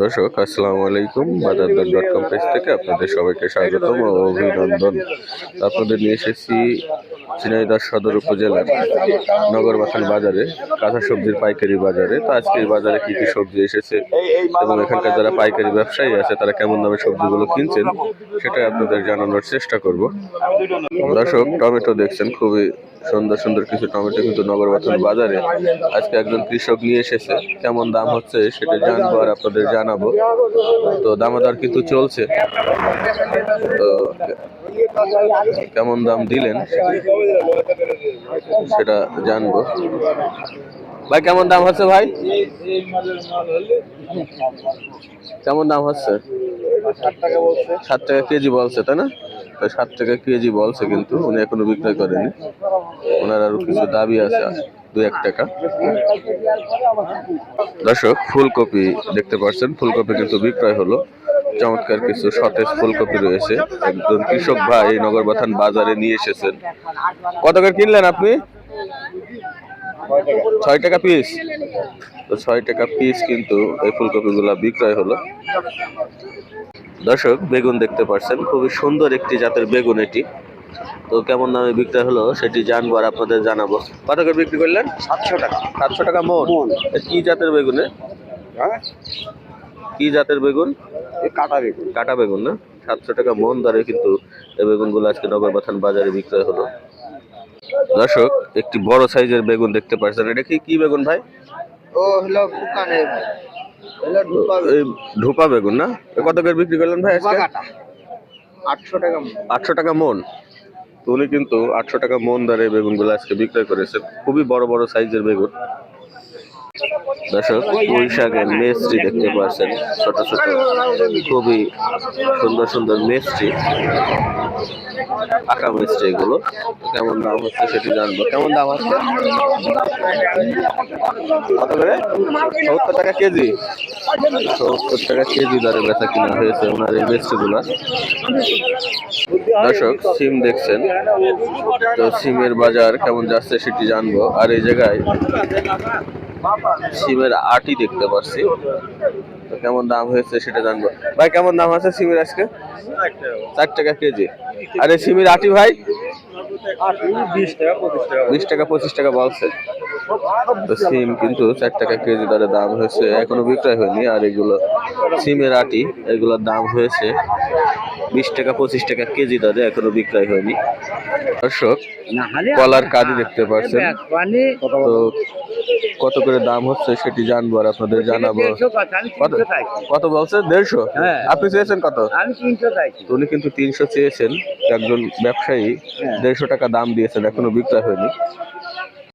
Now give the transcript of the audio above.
দর্শক, আসসালামু আলাইকুম। বাজার দর ডট কম পেজ থেকে আপনাদের সবাইকে স্বাগতম ও অভিনন্দন। আপনাদের নিয়ে এসেছি ঝিনাইদহ সদর উপজেলার নগরবাথান বাজারে কাঁচা সবজির পাইকারি বাজারে। তো আজকে এই বাজারে কি কি সবজি এসেছে এবং এখানকার যারা পাইকারি ব্যবসায়ী আছে, তারা কেমন দামে সবজিগুলো কিনছেন সেটাই আপনাদের জানানোর চেষ্টা করব। দর্শক, টমেটো দেখছেন, খুবই সুন্দর সুন্দর কিছু টমেটো কিন্তু নগরবাথান বাজারে। আজকে একজন কৃষক নিয়ে এসেছে, কেমন দাম হচ্ছে সেটা জানব আর আপনাদের জানাব। তো দামাদার কিন্তু চলছে। তো কেমন দাম দিলেন? সেটা জানব। ভাই, কেমন দাম হচ্ছে ভাই? কেমন দাম হচ্ছে? সাত টাকা কেজি বলছে, তাই না? সাত টাকা কেজি বলছে কিন্তু, উনি এখনও বিক্রয় করেনি। ওনার আরও কিছু দাবি আছে দু এক টাকা। দর্শক, ফুলকপি দেখতে পাচ্ছেন, ফুলকপি কিন্তু বিক্রয় হলো। চমৎকার কিছু সতেজ ফুলকপি রয়েছে। একজন কৃষক ভাই নগরবাথান বাজারে নিয়ে এসেছেন। কত করে কিনলেন আপনি? ছয় টাকা পিস তো ছয় টাকা পিস কিন্তু এই ফুলকপিগুলা বিক্রয় হলো। দর্শক বেগুন দেখতে পাচ্ছেন খুবই সুন্দর একটি জাতের বেগুন এটি। তো কেমন দামে বিক্রয় হলো সেটি জানব আর আপনাদের জানাব। কত করে বিক্রি করলেন? সাতশো টাকা। সাতশো টাকা মন। কি জাতের বেগুনে? হ্যাঁ? কি জাতের বেগুন? কাটা বেগুন। কাটা বেগুন না? সাতশো টাকা মন দরে কিন্তু এই বেগুনগুলো আজকে নগরবাথান বাজারে বিক্রয় হলো। দর্শক একটি বড় সাইজের বেগুন দেখতে পাচ্ছেন এটা কি কি বেগুন ভাই? ও হলো এই ঢোপা বেগুন না? কত করে বিক্রি করলেন ভাই আজকে? আটশো টাকা। আটশো টাকা মন? তো উনি কিন্তু আটশো টাকা মন দরে বেগুনগুলো আজকে বিক্রয় করেছেন। খুবই বড় বড় সাইজের বেগুন। দর্শক শাকের মেস্ট্রি দেখতে পাচ্ছেন। ছোট ছোট, খুবই সুন্দর সুন্দর মেস্ট্রি আঁকা মিষ্টি এগুলো। কেমন দাম হচ্ছে সেটি জানব। কেমন দাম হচ্ছে? কত করে? সত্তর টাকা কেজি। সত্তর টাকা কেজি দরে বেচা কিনা হয়েছে ওনার এই মিষ্টিগুলো দর্শক, সিম দেখছেন। তো সিমের বাজার কেমন যাচ্ছে সেটি জানব। আর এই জায়গায় সিমের আটি দেখতে পাচ্ছি তো কেমন দাম হয়েছে সেটা জানব। ভাই কেমন দাম আছে সিমের আজকে? চার টাকা কেজি। আরে সিমের আটি ভাই? বিশ টাকা পঁচিশ টাকা বিশ টাকা পঁচিশ টাকা বলছে। তো সিম কিন্তু চার টাকা কেজি দরে দাম হয়েছে এখনও বিক্রয় হয়নি। আর এগুলো সিমের আটি এগুলোর দাম হয়েছে বিশ টাকা পঁচিশ টাকা কেজি দরে এখনও বিক্রয় হয়নি। দর্শক কলার কাজে দেখতে পাচ্ছেন তো কত করে দাম হচ্ছে সেটি জানব আর আপনাদের জানাব। কত কত বলছে? দেড়শো? হ্যাঁ। আপনি চেয়েছেন কত? উনি কিন্তু তিনশো চেয়েছেন একজন ব্যবসায়ী হ্যাঁ। দেড়শো টাকা দাম দিয়েছেন এখনও বিক্রয় হয়নি।